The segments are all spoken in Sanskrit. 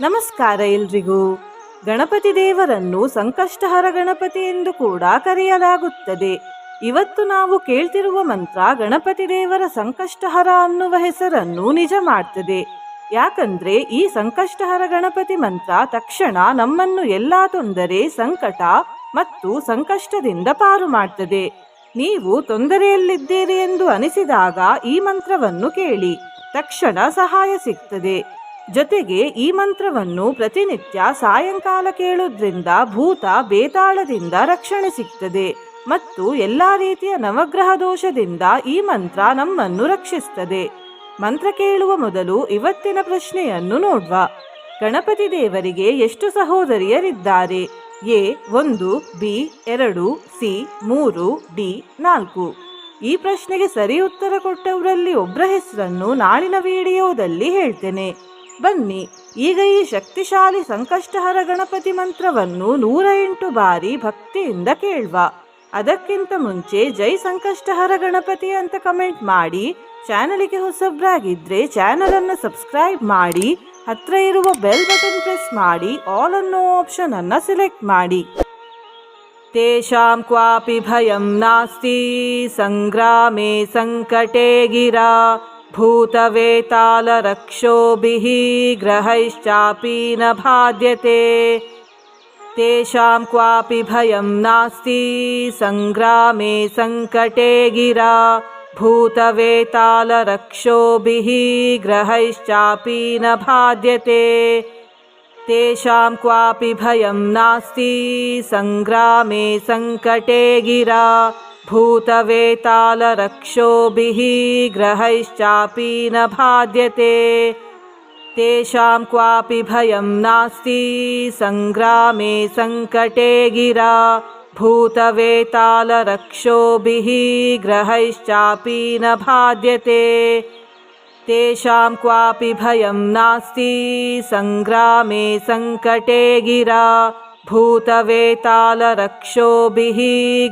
ನಮಸ್ಕಾರ ಎಲ್ರಿಗೂ. ಗಣಪತಿ ದೇವರನ್ನು ಸಂಕಷ್ಟಹರ ಗಣಪತಿ ಎಂದು ಕೂಡ ಕರೆಯಲಾಗುತ್ತದೆ. ಇವತ್ತು ನಾವು ಕೇಳ್ತಿರುವ ಮಂತ್ರ ಗಣಪತಿ ದೇವರ ಸಂಕಷ್ಟಹರ ಅನ್ನುವ ಹೆಸರನ್ನು ನಿಜ ಮಾಡ್ತದೆ. ಯಾಕಂದ್ರೆ ಈ ಸಂಕಷ್ಟಹರ ಗಣಪತಿ ಮಂತ್ರ ತಕ್ಷಣ ನಮ್ಮನ್ನು ಎಲ್ಲಾ ತೊಂದರೆ, ಸಂಕಟ ಮತ್ತು ಸಂಕಷ್ಟದಿಂದ ಪಾರು ಮಾಡ್ತದೆ. ನೀವು ತೊಂದರೆಯಲ್ಲಿದ್ದೀರಿ ಎಂದು ಅನಿಸಿದಾಗ ಈ ಮಂತ್ರವನ್ನು ಕೇಳಿ. ತಕ್ಷಣ ಸಹಾಯ ಸಿಗ್ತದೆ. ಜೊತೆಗೆ ಈ ಮಂತ್ರವನ್ನು ಪ್ರತಿನಿತ್ಯ ಸಾಯಂಕಾಲ ಕೇಳೋದ್ರಿಂದ ಭೂತ ಬೇತಾಳದಿಂದ ರಕ್ಷಣೆ ಸಿಗ್ತದೆ ಮತ್ತು ಎಲ್ಲ ರೀತಿಯ ನವಗ್ರಹ ದೋಷದಿಂದ ಈ ಮಂತ್ರ ನಮ್ಮನ್ನು ರಕ್ಷಿಸ್ತದೆ. ಮಂತ್ರ ಕೇಳುವ ಮೊದಲು ಇವತ್ತಿನ ಪ್ರಶ್ನೆಯನ್ನು ನೋಡುವ. ಗಣಪತಿ ದೇವರಿಗೆ ಎಷ್ಟು ಸಹೋದರಿಯರಿದ್ದಾರೆ? ಎ, ಒಂದು, ಬಿ, ಎರಡು, ಸಿ, ಮೂರು, ಡಿ, ನಾಲ್ಕು. ಈ ಪ್ರಶ್ನೆಗೆ ಸರಿ ಉತ್ತರ ಕೊಟ್ಟವರಲ್ಲಿ ಒಬ್ಬರ ಹೆಸರನ್ನು ನಾಳಿನ ವಿಡಿಯೋದಲ್ಲಿ ಹೇಳ್ತೇನೆ. ಬನ್ನಿ. ಈಗ ಈ ಶಕ್ತಿಶಾಲಿ ಸಂಕಷ್ಟಹರ ಗಣಪತಿ ಮಂತ್ರವನ್ನು ನೂರ ಎಂಟು ಬಾರಿ ಭಕ್ತಿಯಿಂದ ಕೇಳುವ. ಅದಕ್ಕಿಂತ ಮುಂಚೆ ಜೈ ಸಂಕಷ್ಟಹರ ಗಣಪತಿ ಅಂತ ಕಮೆಂಟ್ ಮಾಡಿ, ಚಾನಲಿಗೆ ಹೊಸಬ್ರಾಗಿದ್ದರೆ ಚಾನಲನ್ನು ಸಬ್ಸ್ಕ್ರೈಬ್ ಮಾಡಿ, ಹತ್ರ ಇರುವ ಬೆಲ್ ಬಟನ್ ಪ್ರೆಸ್ ಮಾಡಿ, ಆಲ್ ಅನ್ನೋ ಆಪ್ಷನನ್ನು ಸೆಲೆಕ್ಟ್ ಮಾಡಿ. ತೇಷಾಂ ಕ್ವಾಪಿ ಭಯಂ ನಾಸ್ತಿ, ಸಂಗ್ರಾಮೇ ಸಂಕಟೇ ಗಿರಾ. भूतवेतालरक्षोभिः ग्रहैश्चापि न बाध्यते। तेषां क्वापि भयं नास्ति। सङ्ग्रामे सङ्कटे गिरा। भूतवेतालरक्षोभिः ग्रहैश्चापि न बाध्यते। तेषां क्वापि भयं नास्ति। सङ्ग्रामे सङ्कटे गिरा भूतवेतालरक्षोभिः ग्रहैश्चापि न बाध्यते तेषां क्वापि भयं नास्ति। सङ्ग्रामे सङ्कटे गिरा। भूतवेतालरक्षोभिः ग्रहैश्चापि न बाध्यते तेषां क्वापि भयं नास्ति। सङ्ग्रामे सङ्कटे गिरा भूतवेतालरक्षोभिः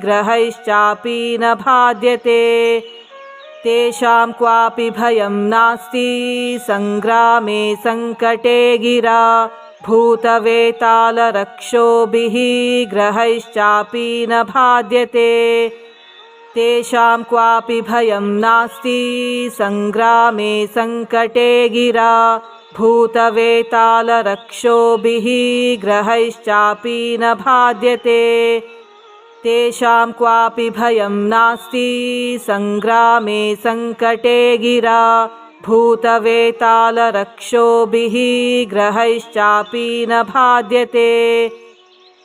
ग्रहैश्चापि न बाध्यते। तेषां क्वापि भयं नास्ति। सङ्ग्रामे सङ्कटे गिरा। भूतवेतालरक्षोभिः ग्रहैश्चापि न बाध्यते। तेषां क्वापि भयं नास्ति। सङ्ग्रामे सङ्कटे गिरा भूतवेतालरक्षोभिः ग्रहैश्चापि न बाध्यते। तेषां क्वापि भयं नास्ति। सङ्ग्रामे सङ्कटे गिरा। भूतवेतालरक्षोभिः ग्रहैश्चापि न बाध्यते।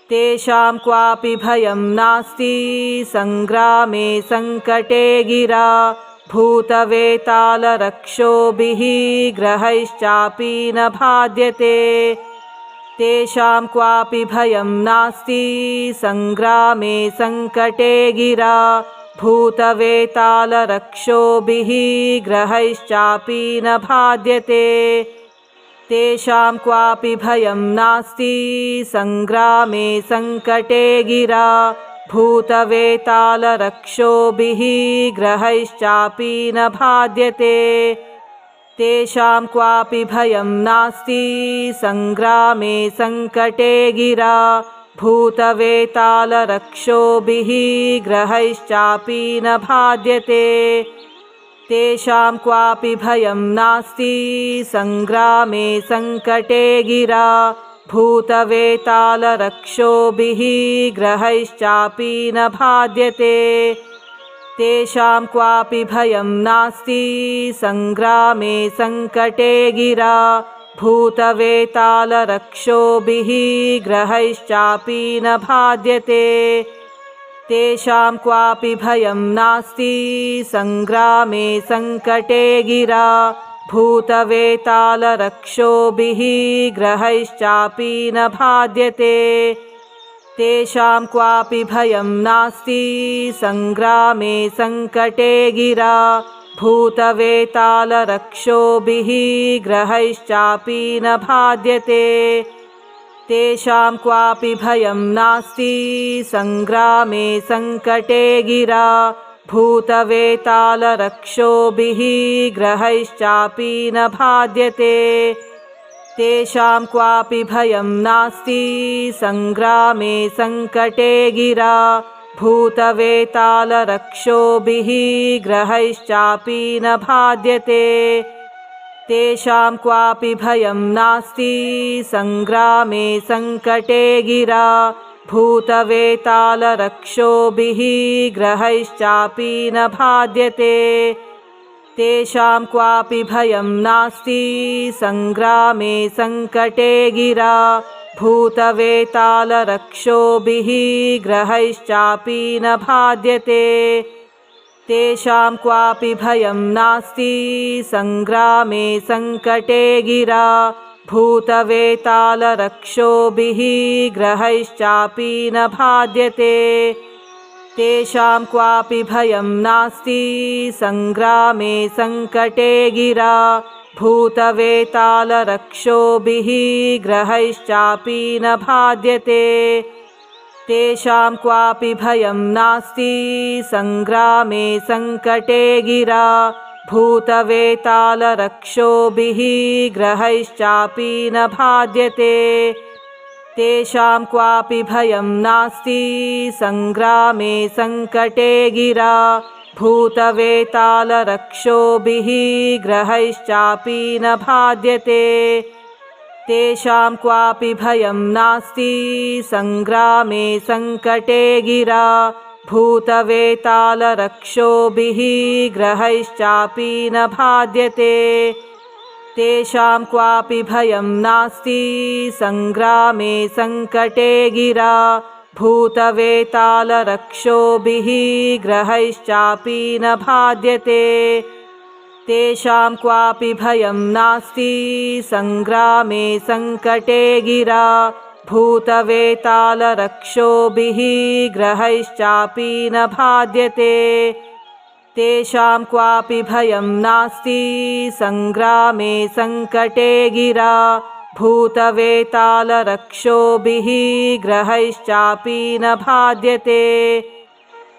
तेषां क्वापि भयं नास्ति। सङ्ग्रामे सङ्कटे गिरा भूतवेतालरक्षोभिः ग्रहैश्चापि न बाध्यते। तेषां क्वापि भयं नास्ति। सङ्ग्रामे सङ्कटे गिरा। भूतवेतालरक्षोभिः ग्रहैश्चापि न बाध्यते। तेषां क्वापि भयं नास्ति। सङ्ग्रामे सङ्कटे गिरा भूतवेतालरक्षोभिः ग्रहैश्चापि न बाध्यते। तेषां क्वापि भयं नास्ति। सङ्ग्रामे सङ्कटे गिरा। भूतवेतालरक्षोभिः ग्रहैश्चापि न बाध्यते। तेषां क्वापि भयं नास्ति। सङ्ग्रामे सङ्कटे गिरा भूतवेतालरक्षोभिः ग्रहैश्चापि न बाध्यते। तेषां क्वापि भयं नास्ति। सङ्ग्रामे सङ्कटे गिरा। भूतवेतालरक्षोभिः ग्रहैश्चापि न बाध्यते। तेषां क्वापि भयं नास्ति। सङ्ग्रामे सङ्कटे गिरा भूतवेतालरक्षोभिः ग्रहैश्चापि न बाध्यते तेषां क्वापि भयं नास्ति। सङ्ग्रामे सङ्कटे गिरा। भूतवेतालरक्षोभिः ग्रहैश्चापि न बाध्यते तेषां क्वापि भयं नास्ति। सङ्ग्रामे सङ्कटे गिरा भूतवेतालरक्षोभिः ग्रहैश्चापि न बाध्यते तेषां क्वापि भयं नास्ति। सङ्ग्रामे सङ्कटे गिरा। भूतवेतालरक्षोभिः ग्रहैश्चापि न बाध्यते तेषां क्वापि भयं नास्ति। सङ्ग्रामे सङ्कटे गिरा भूतवेतालरक्षोभिः ग्रहैश्चापि न बाध्यते। तेषां क्वापि भयं नास्ति। सङ्ग्रामे सङ्कटे गिरा। भूतवेतालरक्षोभिः ग्रहैश्चापि न बाध्यते। तेषां क्वापि भयं नास्ति। सङ्ग्रामे सङ्कटे गिरा भूतवेतालरक्षोभिः ग्रहैश्चापि न बाध्यते। तेषां क्वापि भयं नास्ति। सङ्ग्रामे सङ्कटे गिरा। भूतवेतालरक्षोभिः ग्रहैश्चापि न बाध्यते। तेषां क्वापि भयं नास्ति। सङ्ग्रामे सङ्कटे गिरा भूतवेतालरक्षोभिः ग्रहैश्चापि न बाध्यते तेषां क्वापि भयं नास्ति। सङ्ग्रामे सङ्कटे गिरा। भूतवेतालरक्षोभिः ग्रहैश्चापि न बाध्यते तेषां क्वापि भयं नास्ति। सङ्ग्रामे सङ्कटे गिरा भूतवेतालरक्षोभिः ग्रहैश्चापि न बाध्यते तेषां क्वापि भयं नास्ति। सङ्ग्रामे सङ्कटे गिरा। भूतवेतालरक्षोभिः ग्रहैश्चापि न बाध्यते तेषां क्वापि भयं नास्ति। सङ्ग्रामे सङ्कटे गिरा भूतवेतालरक्षोभिः ग्रहैश्चापि न बाध्यते। तेषां क्वापि भयं नास्ति। सङ्ग्रामे सङ्कटे गिरा। भूतवेतालरक्षोभिः ग्रहैश्चापि न बाध्यते।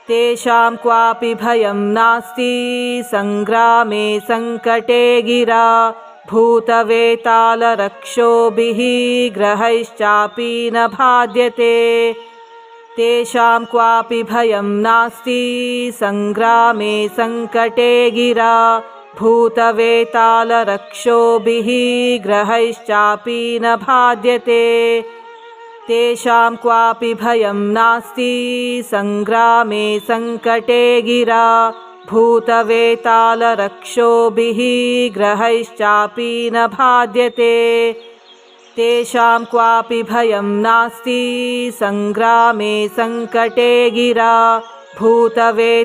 तेषां क्वापि भयं नास्ति। सङ्ग्रामे सङ्कटे गिरा भूतवेतालरक्षोभिः ग्रहैश्चापि न बाध्यते तेषां क्वापि भयं नास्ति। सङ्ग्रामे सङ्कटे गिरा। भूतवेतालरक्षोभिः ग्रहैश्चापि न बाध्यते तेषां क्वापि भयं नास्ति। सङ्ग्रामे सङ्कटे गिरा भूतवेतालरक्षोभिः ग्रहैश्चापि न बाध्यते। तेषां क्वापि भयं नास्ति। सङ्ग्रामे सङ्कटे गिरा। भूतवेतालरक्षोभिः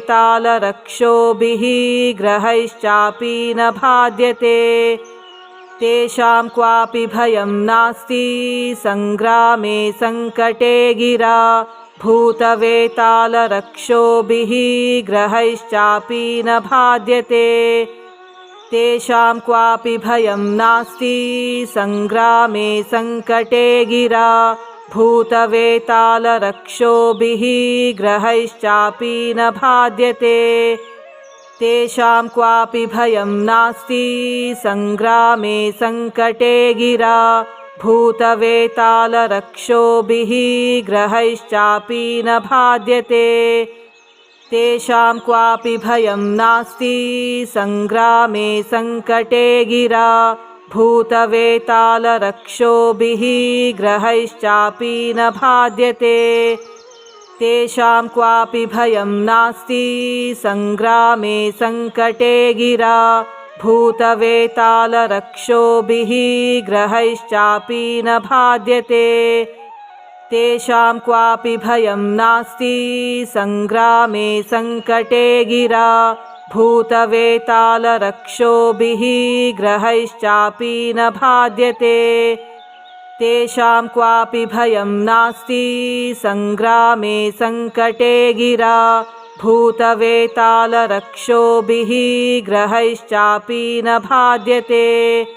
ग्रहैश्चापि न बाध्यते। तेषां क्वापि भयं नास्ति। सङ्ग्रामे सङ्कटे गिरा भूतवेतालरक्षोभिः ग्रहैश्चापि न बाध्यते तेषां क्वापि भयं नास्ति। सङ्ग्रामे सङ्कटे गिरा। भूतवेतालरक्षोभिः ग्रहैश्चापि न बाध्यते तेषां क्वापि भयं नास्ति। सङ्ग्रामे सङ्कटे गिरा भूतवेतालरक्षोभिः ग्रहैश्चापि न बाध्यते तेषां क्वापि भयं नास्ति। सङ्ग्रामे सङ्कटे गिरा। भूतवेतालरक्षोभिः ग्रहैश्चापि न बाध्यते तेषां क्वापि भयं नास्ति। सङ्ग्रामे सङ्कटे गिरा भूतवेतालरक्षोभिः ग्रहैश्चापि न बाध्यते तेषां क्वापि भयं नास्ति। सङ्ग्रामे सङ्कटे गिरा। भूतवेतालरक्षोभिः ग्रहैश्चापि न बाध्यते तेषां क्वापि भयं नास्ति। सङ्ग्रामे सङ्कटे गिरा भूतवेतालरक्षोभिः ग्रहैश्चापि न बाध्यते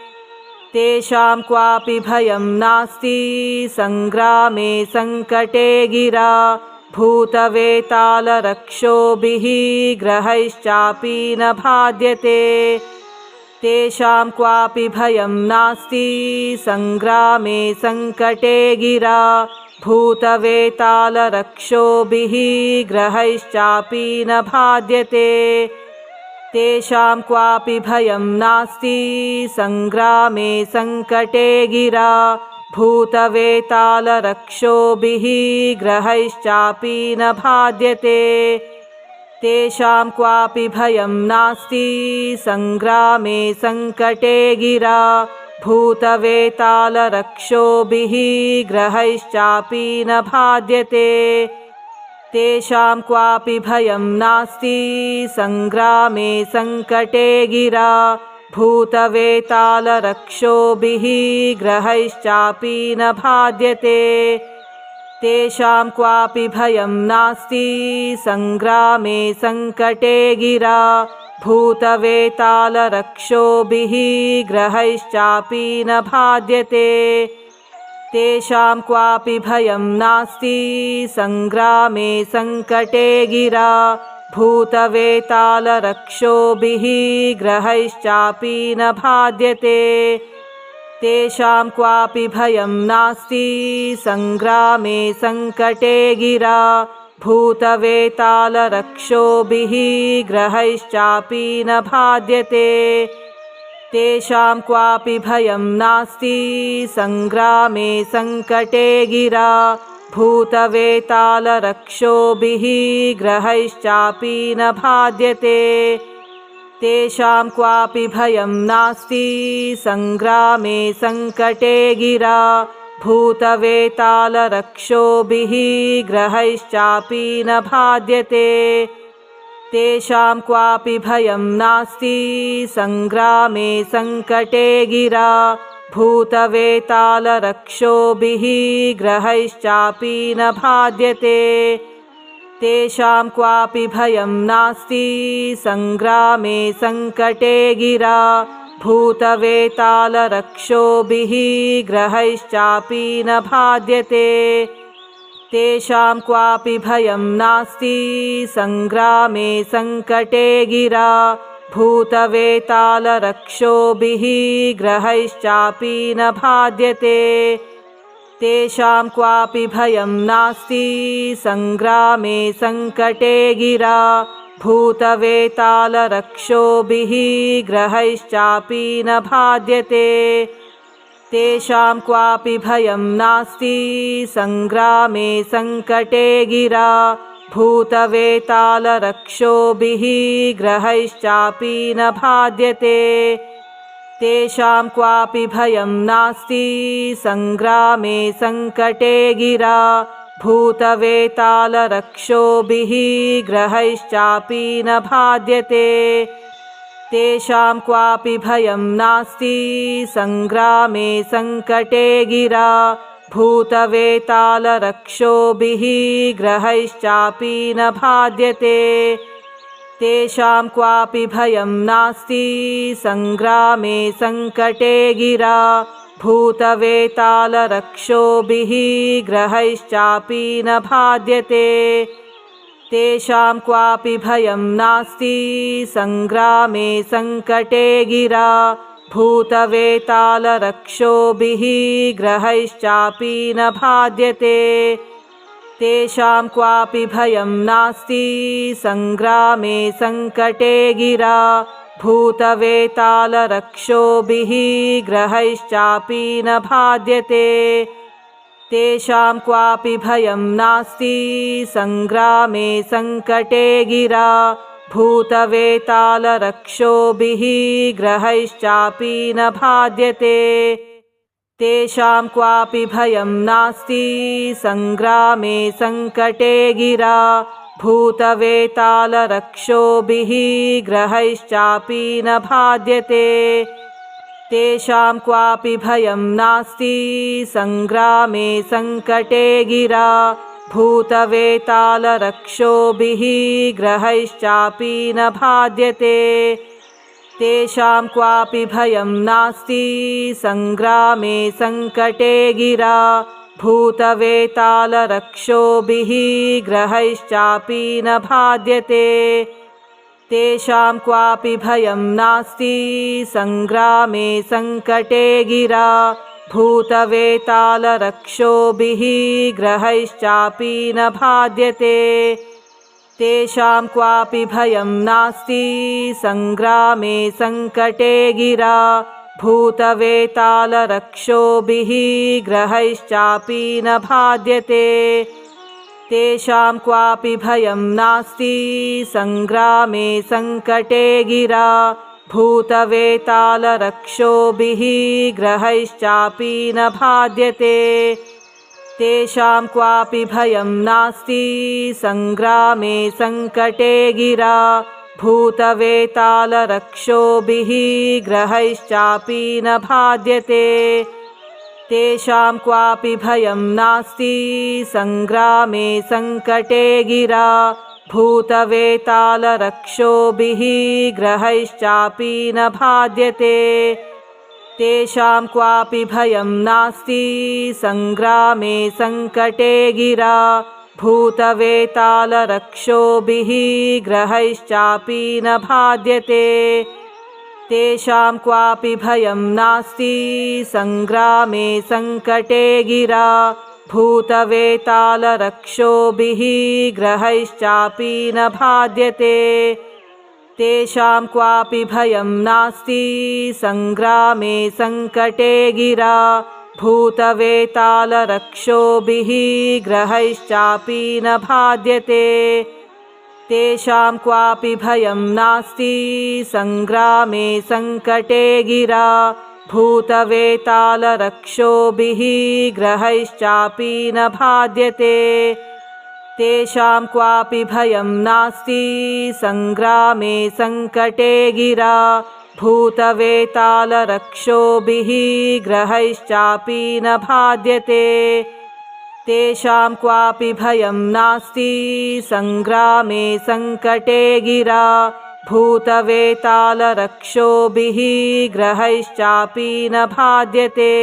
तेषां क्वापि भयं नास्ति। सङ्ग्रामे सङ्कटे गिरा। भूतवेतालरक्षोभिः ग्रहैश्चापि न बाध्यते तेषां क्वापि भयं नास्ति। सङ्ग्रामे सङ्कटे गिरा भूतवेतालरक्षोभिः ग्रहैश्चापि न बाध्यते तेषां क्वापि भयं नास्ति। सङ्ग्रामे सङ्कटे गिरा। भूतवेतालरक्षोभिः ग्रहैश्चापि न बाध्यते तेषां क्वापि भयं नास्ति। सङ्ग्रामे सङ्कटे गिरा भूतवेतालरक्षोभिः ग्रहैश्चापि न बाध्यते तेषां क्वापि भयं नास्ति। सङ्ग्रामे सङ्कटे गिरा। भूतवेतालरक्षोभिः ग्रहैश्चापि न बाध्यते तेषां क्वापि भयं नास्ति। सङ्ग्रामे सङ्कटे गिरा भूतवेतालरक्षोभिः ग्रहैश्चापि न बाध्यते तेषां क्वापि भयं नास्ति। सङ्ग्रामे सङ्कटे गिरा। भूतवेतालरक्षोभिः ग्रहैश्चापि न बाध्यते तेषां क्वापि भयं नास्ति। सङ्ग्रामे सङ्कटे गिरा भूतवेतालरक्षोभिः ग्रहैश्चापि न बाध्यते तेषां क्वापि भयं नास्ति। सङ्ग्रामे सङ्कटे गिरा। भूतवेतालरक्षोभिः ग्रहैश्चापि न बाध्यते तेषां क्वापि भयं नास्ति। सङ्ग्रामे सङ्कटे गिरा भूतवेतालरक्षोभिः ग्रहैश्चापि न बाध्यते तेषां क्वापि भयं नास्ति। सङ्ग्रामे सङ्कटे गिरा। भूतवेतालरक्षोभिः ग्रहैश्चापि न बाध्यते तेषां क्वापि भयं नास्ति। सङ्ग्रामे सङ्कटे गिरा भूतवेतालरक्षोभिः ग्रहैश्चापि न बाध्यते तेषां क्वापि भयं नास्ति। सङ्ग्रामे सङ्कटे गिरा। भूतवेतालरक्षोभिः ग्रहैश्चापि न बाध्यते तेषां क्वापि भयं नास्ति। सङ्ग्रामे सङ्कटे गिरा भूतवेतालरक्षोभिः ग्रहैश्चापि न बाध्यते तेषां क्वापि भयं नास्ति। सङ्ग्रामे सङ्कटे गिरा। भूतवेतालरक्षोभिः ग्रहैश्चापि न बाध्यते तेषां क्वापि भयं नास्ति। सङ्ग्रामे सङ्कटे गिरा भूतवेतालरक्षोभिः ग्रहैश्चापि न बाध्यते तेषां क्वापि भयं नास्ति। सङ्ग्रामे सङ्कटे गिरा। भूतवेतालरक्षोभिः ग्रहैश्चापि न बाध्यते तेषां क्वापि भयं नास्ति। सङ्ग्रामे सङ्कटे गिरा भूतवेतालरक्षोभिः ग्रहैश्चापि न बाध्यते तेषां क्वापि भयं नास्ति। सङ्ग्रामे सङ्कटे गिरा। भूतवेतालरक्षोभिः ग्रहैश्चापि न बाध्यते तेषां क्वापि भयं नास्ति। सङ्ग्रामे सङ्कटे गिरा। भूतवेतालरक्षोभिः ग्रहैश्चापि न बाध्यते तेषां क्वापि भयं नास्ति। सङ्ग्रामे सङ्कटे गिरा। भूतवेतालरक्षोभिः ग्रहैश्चापि न बाध्यते तेषां क्वापि भयं नास्ति। सङ्ग्रामे सङ्कटे गिरा। भूतवेतालरक्षोभिः ग्रहैश्चापि न बाध्यते तेषां क्वापि भयं नास्ति। सङ्ग्रामे सङ्कटे गिरा। भूतवेतालरक्षोभिः ग्रहैश्चापि न बाध्यते तेषां क्वापि भयं नास्ति। सङ्ग्रामे सङ्कटे गिरा। भूतवेतालरक्षोभिः ग्रहैश्चापि न बाध्यते तेषां क्वापि भयं नास्ति। सङ्ग्रामे सङ्कटे गिरा। भूतवेतालरक्षोभिः ग्रहैश्चापि न बाध्यते तेषां क्वापि भयं नास्ति। सङ्ग्रामे सङ्कटे गिरा। भूतवेतालरक्षोभिः ग्रहैश्चापि न बाध्यते तेषां क्वापि भयं नास्ति। सङ्ग्रामे सङ्कटे गिरा। भूतवेतालरक्षोभिः ग्रहैश्चापि न बाध्यते तेषां क्वापि भयं नास्ति। सङ्ग्रामे सङ्कटे गिरा। भूतवेतालरक्षोभिः ग्रहैश्चापि न बाध्यते तेषां क्वापि भयं नास्ति। सङ्ग्रामे सङ्कटे गिरा। भूतवेतालरक्षोभिः ग्रहैश्चापि न बाध्यते तेषां क्वापि भयं नास्ति। सङ्ग्रामे सङ्कटे गिरा। भूतवेतालरक्षोभिः ग्रहैश्चापि न बाध्यते। तेषां क्वापि भयं नास्ति। सङ्ग्रामे सङ्कटे गिरा। भूतवेतालरक्षोभिः ग्रहैश्चापि न बाध्यते तेषां क्वापि भयं नास्ति। सङ्ग्रामे सङ्कटे गिरा। भूतवेतालरक्षोभिः ग्रहैश्चापि न बाध्यते तेषां क्वापि भयं नास्ति। सङ्ग्रामे सङ्कटे गिरा। भूतवेतालरक्षोभिः ग्रहैश्चापि न बाध्यते तेषां क्वापि भयं नास्ति। सङ्ग्रामे सङ्कटे गिरा। भूतवेतालरक्षोभिः ग्रहैश्चापि न बाध्यते तेषां क्वापि भयं नास्ति। सङ्ग्रामे सङ्कटे गिरा। भूतवेतालरक्षोभिः ग्रहैश्चापि न बाध्यते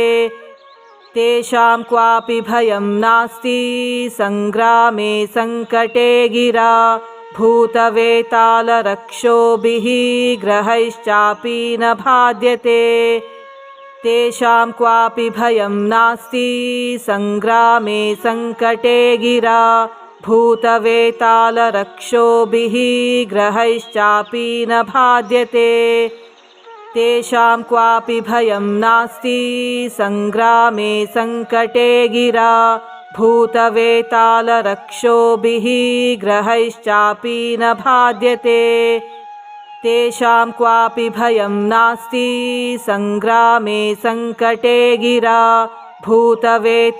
तेषां क्वापि भयं नास्ति। सङ्ग्रामे सङ्कटे गिरा। भूतवेतालरक्षोभिः ग्रहैश्चापि न बाध्यते तेषां क्वापि भयं नास्ति। सङ्ग्रामे सङ्कटे गिरा। भूतवेतालरक्षोभिः ग्रहैश्चापि न बाध्यते तेषां क्वापि भयं नास्ति। सङ्ग्रामे सङ्कटे गिरा। भूतवेतालरक्षोभिः ग्रहैश्चापि न बाध्यते तेषां क्वापि भयं नास्ति। सङ्ग्रामे सङ्कटे गिरा। भूतवेतालरक्षोभिः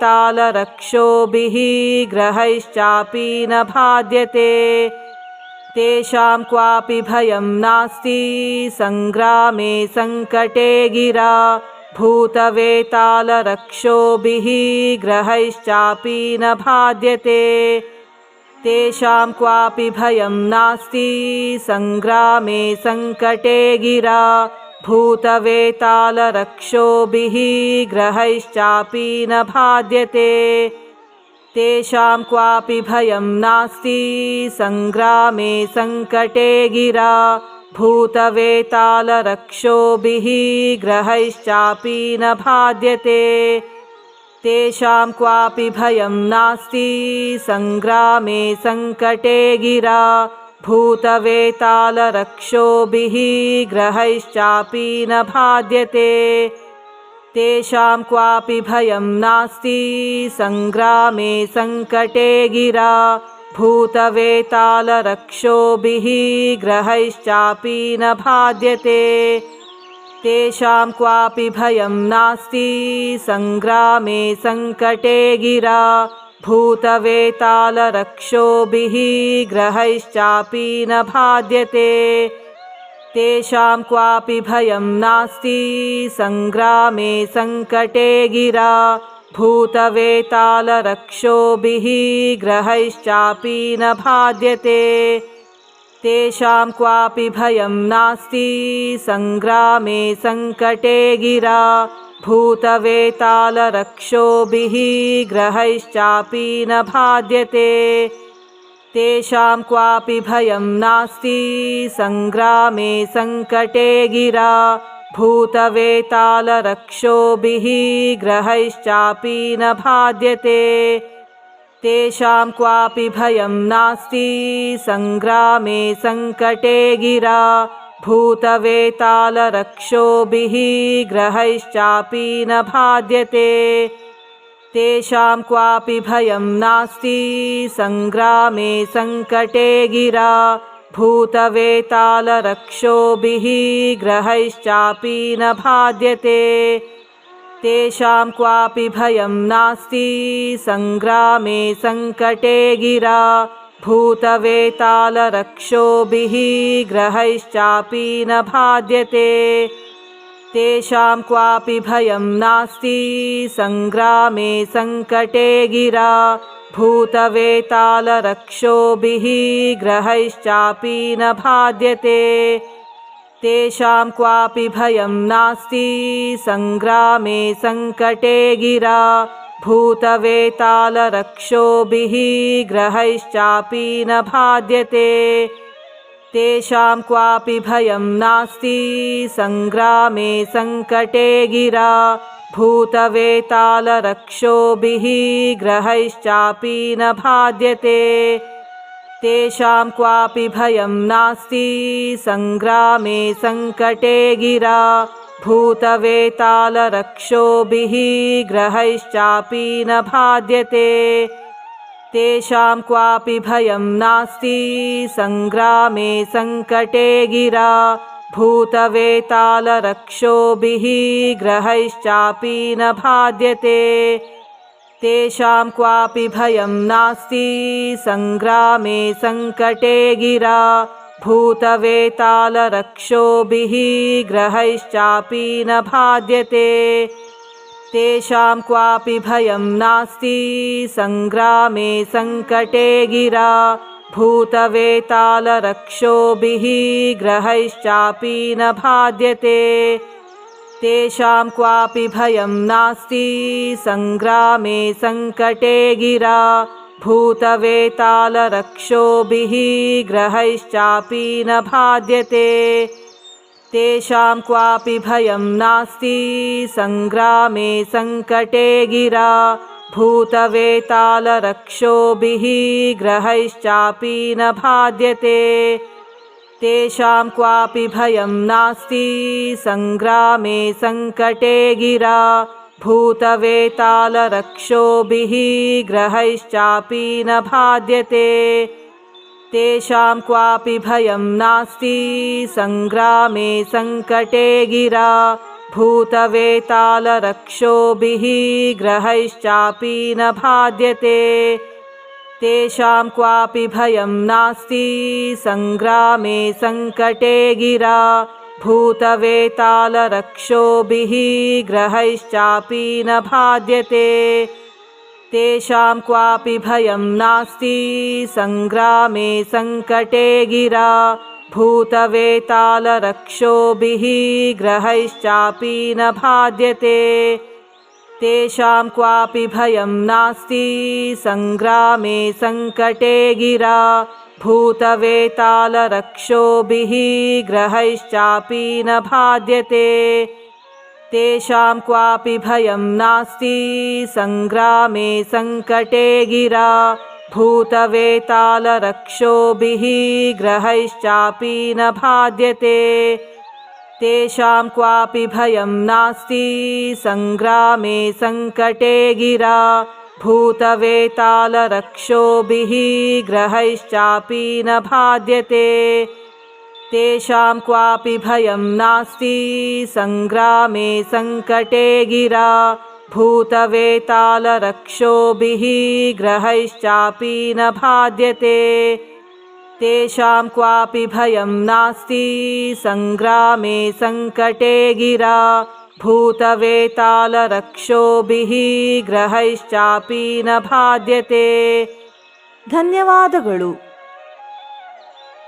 ग्रहैश्चापि न बाध्यते तेषां क्वापि भयं नास्ति। सङ्ग्रामे सङ्कटे गिरा। भूतवेतालरक्षोभिः ग्रहैश्चापि न बाध्यते तेषां क्वापि भयं नास्ति। सङ्ग्रामे सङ्कटे गिरा। भूतवेतालरक्षोभिः ग्रहैश्चापि न बाध्यते तेषां क्वापि भयं नास्ति। सङ्ग्रामे सङ्कटे गिरा। भूतवेतालरक्षोभिः ग्रहैश्चापि न बाध्यते तेषां क्वापि भयं नास्ति। सङ्ग्रामे सङ्कटे गिरा। भूतवेतालरक्षोभिः ग्रहैश्चापि न बाध्यते तेषां क्वापि भयं नास्ति। सङ्ग्रामे सङ्कटे गिरा। भूतवेतालरक्षोभिः ग्रहैश्चापि न बाध्यते तेषां क्वापि भयं नास्ति। सङ्ग्रामे सङ्कटे गिरा। भूतवेतालरक्षोभिः ग्रहैश्चापि न बाध्यते तेषां क्वापि भयं नास्ति। सङ्ग्रामे सङ्कटे गिरा। भूतवेतालरक्षोभिः ग्रहैश्चापि न बाध्यते तेषां क्वापि भयं नास्ति। सङ्ग्रामे सङ्कटे गिरा। भूतवेतालरक्षोभिः ग्रहैश्चापि न बाध्यते तेषां क्वापि भयं नास्ति। सङ्ग्रामे सङ्कटे गिरा। भूतवेतालरक्षोभिः ग्रहैश्चापि न बाध्यते तेषां क्वापि भयं नास्ति। सङ्ग्रामे सङ्कटे गिरा। भूतवेतालरक्षोभिः ग्रहैश्चापि न बाध्यते तेषां क्वापि भयं नास्ति। सङ्ग्रामे सङ्कटे गिरा। भूतवेतालरक्षोभिः ग्रहैश्चापि न बाध्यते। तेषां क्वापि भयं नास्ति। सङ्ग्रामे सङ्कटे गिरा। भूतवेतालरक्षोभिः ग्रहैश्चापि न बाध्यते तेषां क्वापि भयं नास्ति। सङ्ग्रामे सङ्कटे गिरा। भूतवेतालरक्षोभिः ग्रहैश्चापि न बाध्यते तेषां क्वापि भयं नास्ति। सङ्ग्रामे सङ्कटे गिरा। भूतवेतालरक्षोभिः ग्रहैश्चापि न बाध्यते तेषां क्वापि भयं नास्ति। सङ्ग्रामे सङ्कटे गिरा। भूतवेतालरक्षोभिः ग्रहैश्चापि न बाध्यते तेषां क्वापि भयं नास्ति। सङ्ग्रामे सङ्कटे गिरा। भूतवेतालरक्षोभिः ग्रहैश्चापि न बाध्यते तेषां क्वापि भयं नास्ति। सङ्ग्रामे सङ्कटे गिरा। भूतवेतालरक्षोभिः ग्रहैश्चापि न बाध्यते तेषां क्वापि भयं नास्ति। सङ्ग्रामे सङ्कटे गिरा। भूतवेतालरक्षोभिः ग्रहैश्चापि न बाध्यते तेषां क्वापि भयं नास्ति। सङ्ग्रामे सङ्कटे गिरा। भूतवेतालरक्षोभिः ग्रहैश्चापि न बाध्यते तेषां क्वापि भयं नास्ति। सङ्ग्रामे सङ्कटे गिरा। भूतवेतालरक्षोभिः ग्रहैश्चापि न बाध्यते तेषां क्वापि भयं नास्ति। सङ्ग्रामे सङ्कटे गिरा। भूतवेतालरक्षोभिः ग्रहैश्चापि न बाध्यते तेषां क्वापि भयं नास्ति। सङ्ग्रामे सङ्कटे गिरा। भूतवेतालरक्षोभिः ग्रहैश्चापि न बाध्यते तेषां क्वापि भयं नास्ति। सङ्ग्रामे सङ्कटे गिरा। भूतवेतालरक्षोभिः ग्रहैश्चापि न बाध्यते तेषां क्वापि भयं नास्ति। सङ्ग्रामे सङ्कटे गिरा। भूतवेतालरक्षोभिः ग्रहैश्चापि न बाध्यते तेषां क्वापि भयं नास्ति। सङ्ग्रामे सङ्कटे गिरा। भूतवेतालरक्षोभिः ग्रहैश्चापि न बाध्यते तेषां क्वापि भयं नास्ति। सङ्ग्रामे सङ्कटे गिरा। भूतवेतालरक्षोभिः ग्रहैश्चापि न बाध्यते तेषां क्वापि भयं नास्ति। सङ्ग्रामे सङ्कटे गिरा। भूतवेतालरक्षोभिः ग्रहैश्चापि न बाध्यते तेषां क्वापि भयं नास्ति। सङ्ग्रामे सङ्कटे गिरा। भूतवेतालरक्षोभिः ग्रहैश्चापि न बाध्यते तेषां क्वापि भयं नास्ति सङ्ग्रामे सङ्कटे गिरा भूतवेतालरक्षोभिः ग्रहैश्चापि न बाध्यते तेषां क्वापि भयं नास्ति सङ्ग्रामे सङ्कटे गिरा भूतवेतालरक्षोभिः ग्रहैश्चापि न बाध्यते ಧನ್ಯವಾದಗಳು